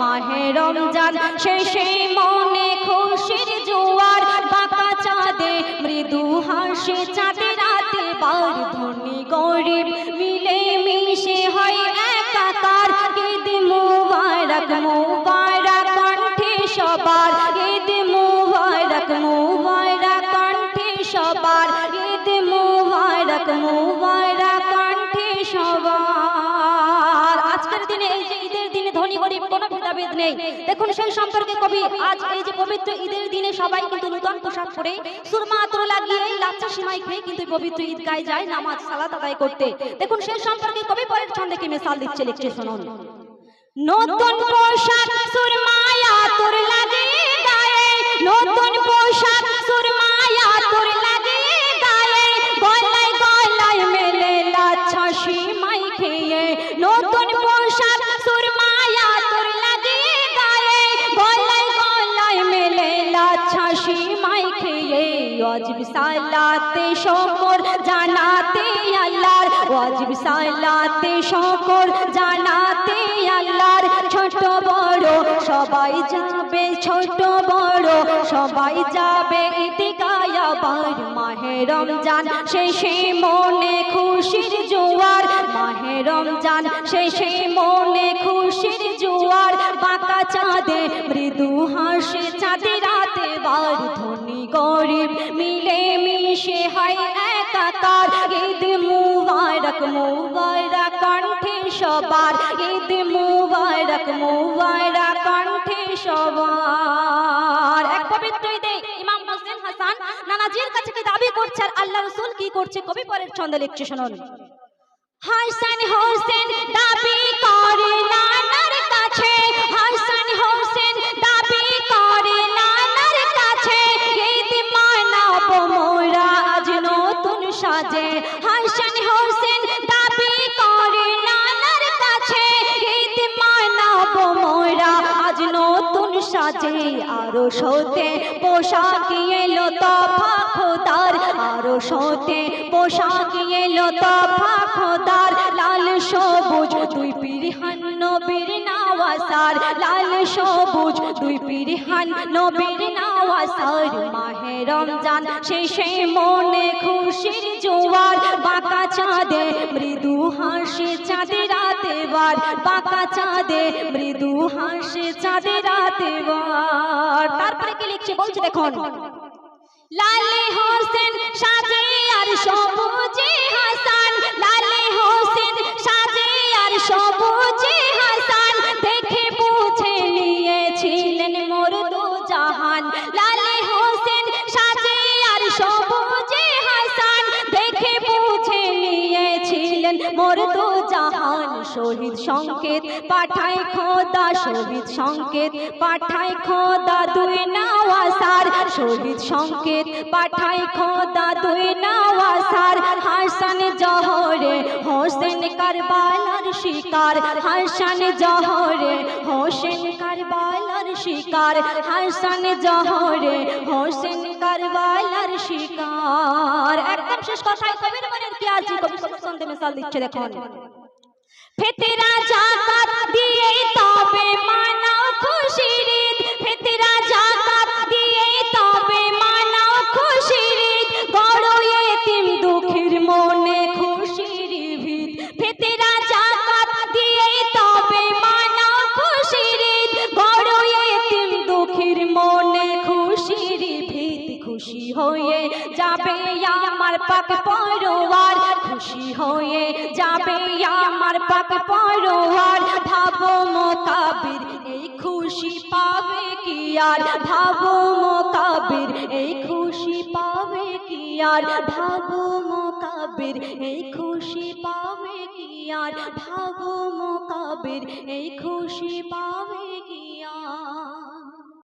মাহে রমজান শেষে মনে খুশির জোয়ার। বাঁকা চাঁদে মৃদু হাসে, চাঁদে রাতে বার ধনী গরিব মিলে মিশে হয় একাকার। ঈদ মুবারক মুবারক কণ্ঠে সবার। ঈদ মুবারক মুবারক কণ্ঠে সবার। ঈদ মুবারক মুবারক কণ্ঠে সবার। ভেদাভেদ নেই। দেখুন, সেই সম্পর্কে কবি আজ এই যে পবিত্র ঈদের দিনে সবাই কিন্তু নূতন পোশাক পরে সুরমা আতর লাগিয়ে লাচ্চা সিমাই খেয়ে কিন্তু পবিত্র ঈদগায় যায় নামাজ, সালাত আদায় করতে। দেখুন, সেই সম্পর্কে কবি পরের ছন্দে কি মিসাল দিচ্ছে লিখছে, শুনুন। নতুন পোশাক সুরমায়া তোর লাগে গায়ে, নতুন পোশাক সুরমায়া সালাতে শকর জানাতে আল্লাহর ওয়াজিব। সালাতে শকর জানাতে আল্লাহর। ছোট বড় সবাই যাবে, ছোট বড় সবাই যাবে মাহে রমজান শেষে মনে খুশির জোয়ার। মাহে রমজান শেষে মনে খুশির জোয়ার। বাঁকা চাঁদে মৃদু হাসে চাঁদে মুবারক মুবারক কণ্ঠে সবার। ঈদ মুবারক মুবারক কণ্ঠে সবার। এক পবিত্র ঈদে ইমাম হোসেন হাসান নানাজির কাছে কি দাবি করছে আর আল্লাহ রসুল কি করছে? কবি পরের ছন্দে লিখছে, শুনুন। হাসান হোসেন দাবি করে নানার কাছে। হাসান হোসেন দাবি করে নানার কাছে। ঈদ মানাব মোরা আজ নতুন সাজে। হাসান হোসেন সাজে আরও সতে পোশাক এলো তফা খোদার, আরও সতে পোশাক এলো তফা খোদার, লাল সবুজ দুই পিরহান নবীর নাওয়াসার, লাল সবুজ দুই পিরহান নবীর নাওয়াসার। মাহে রমজান শেষে মনে খুশির জোয়ার, বাঁকা চাঁদে মৃদু হাসে চাঁদের বার বাঁকা চাঁদে মৃদু হাসে চাঁদে রাতে বার। তারপরে কি লিখছে? বলছে দেখুন। লালে নিয়েছিলেন মোর দু জাহান শহীদ সংকেত। পাঠায় খোদা শহীদ সংকেত। পাঠায় খোদা দুই নাওয়াসার শহীদ সংকেত। পাঠায় খোদা দুই নাওয়াসার হাসান জহরে হোসেন কারবালার শিকার। হাসান জহরে হোসেন কারবালার শিকার। হাসান জহরে হোসেন কারবালার শিকার। একদম শেষ কথায় কবির আছে কবি সন্ধ্যে মিসাল দিচ্ছে দেখুন ফেতেরা আমার পাক পরোয়ার খুশি হয়ে যাবে আমার পাক পরোয়ার ভাবো মোকাবির, এই খুশি পাবে কি আর? ভাবো মোকাবির, এই খুশি পাবে কি আর? ভাবো মোকাবির, এই খুশি পাবে কি আর? ভাবো মোকাবির, এই খুশি পাবে